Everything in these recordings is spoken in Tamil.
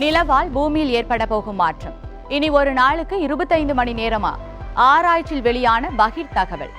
நிலவால் பூமியில் ஏற்பட போகும் மாற்றம். இனி ஒரு நாளுக்கு இருபத்தைந்து மணி நேரமா? ஆராய்ச்சியில் வெளியான பகிர் தகவல்.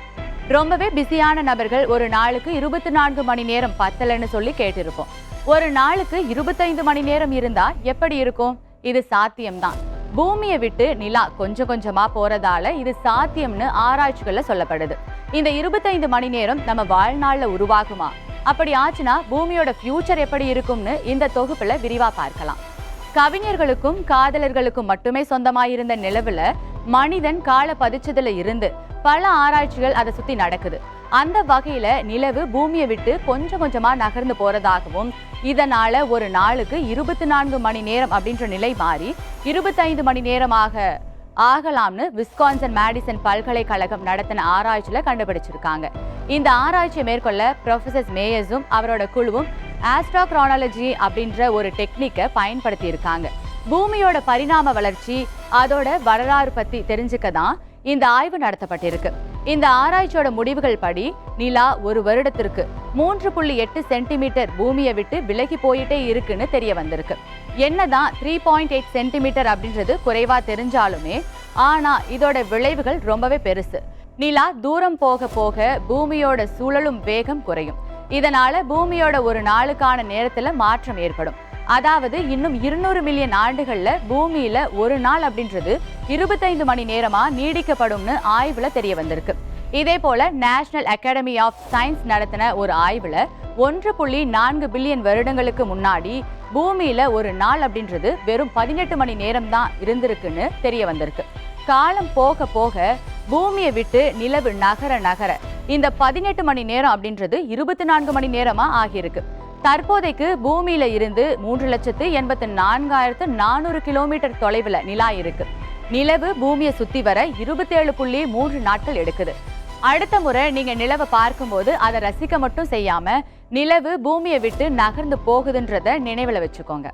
ரொம்பவே பிஸியான நபர்கள் ஒரு நாளுக்கு இருபத்தி நான்கு மணி நேரம் பத்தலன்னு சொல்லி கேட்டிருப்போம். ஒரு நாளுக்கு இருபத்தைந்து மணி நேரம் இருந்தா எப்படி இருக்கும்? இது சாத்தியம்தான். பூமியை விட்டு நிலா கொஞ்சம் கொஞ்சமா போறதால இது சாத்தியம்னு ஆராய்ச்சிகள்ல சொல்லப்படுது. இந்த இருபத்தைந்து மணி நேரம் நம்ம வாழ்நாள்ல உருவாகுமா? அப்படி ஆச்சுன்னா பூமியோட ஃபியூச்சர் எப்படி இருக்கும்னு இந்த தொகுப்புல விரிவா பார்க்கலாம். கவிஞர்களுக்கும் காதலர்களுக்கும் மட்டுமே சொந்தமாயிருந்த நிலவுல மனிதன் கால பதிச்சதுல இருந்து பல ஆராய்ச்சிகள் அதை சுத்தி நடக்குது. அந்த வகையில நிலவு பூமியை விட்டு கொஞ்சம் கொஞ்சமா நகர்ந்து போறதாகவும் இதனால ஒரு நாளுக்கு இருபத்தி நான்கு மணி நேரம் அப்படின்ற நிலை மாறி இருபத்தைந்து மணி நேரமாக ஆகலாம்னு விஸ்கான்சன் மேடிசன் பல்கலைக்கழகம் நடத்தின ஆராய்ச்சியில கண்டுபிடிச்சிருக்காங்க. இந்த ஆராய்ச்சியை மேற்கொள்ள ப்ரொஃபசர் மேயர்ஸும் அவரோட குழுவும் ஆஸ்ட்ரோக்ரானாலஜி அப்படின்ற ஒரு டெக்னிக்கை பயன்படுத்தியிருக்காங்க. பூமியோட பரிணாம வளர்ச்சி அதோட வரலாறு பற்றி தெரிஞ்சுக்க தான் இந்த ஆய்வு நடத்தப்பட்டிருக்கு. இந்த ஆராய்ச்சியோட முடிவுகள் படி நிலா ஒரு வருடத்திற்கு மூன்று புள்ளி எட்டு சென்டிமீட்டர் பூமியை விட்டு விலகி போயிட்டே இருக்குன்னு தெரிய வந்திருக்கு. என்னதான் த்ரீ பாயிண்ட் எயிட் சென்டிமீட்டர் அப்படின்றது குறைவா தெரிஞ்சாலுமே ஆனா இதோட விளைவுகள் ரொம்பவே பெருசு. நிலா தூரம் போக போக பூமியோட சூழலும் வேகம் குறையும். இதனால பூமியோட ஒரு நாளுக்கான நேரத்துல மாற்றம் ஏற்படும். அதாவது இன்னும் இருநூறு மில்லியன் ஆண்டுகள்ல பூமியில ஒரு நாள் அப்படின்றது இருபத்தைந்து மணி நேரமா நீடிக்கப்படும்னு ஆய்வுல தெரிய வந்திருக்கு. இதே போல நேஷனல் அகாடமி ஆஃப் சயின்ஸ் நடத்தின ஒரு ஆய்வுல ஒன்று புள்ளி நான்கு பில்லியன் வருடங்களுக்கு முன்னாடி பூமியில ஒரு நாள் அப்படின்றது வெறும் பதினெட்டு மணி நேரம் தான் இருந்திருக்குன்னு தெரிய வந்திருக்கு. காலம் போக போக பூமியை விட்டு நிலவு நகர நகர. இந்த பதினெட்டு மணி நேரம் அப்படின்றது இருபத்தி நான்கு மணி நேரமா ஆகியிருக்கு. தற்போதைக்கு பூமியில இருந்து மூன்று லட்சத்து எண்பத்தி நான்காயிரத்து நானூறு கிலோமீட்டர் தொலைவில் நிலா இருக்கு. நிலவு பூமியை சுத்தி வர இருபத்தேழு புள்ளி மூன்று நாட்கள் எடுக்குது. அடுத்த முறை நீங்க நிலவை பார்க்கும்போது அதை ரசிக்க மட்டும் செய்யாம நிலவு பூமியை விட்டு நகர்ந்து போகுதுன்றத நினைவில் வச்சுக்கோங்க.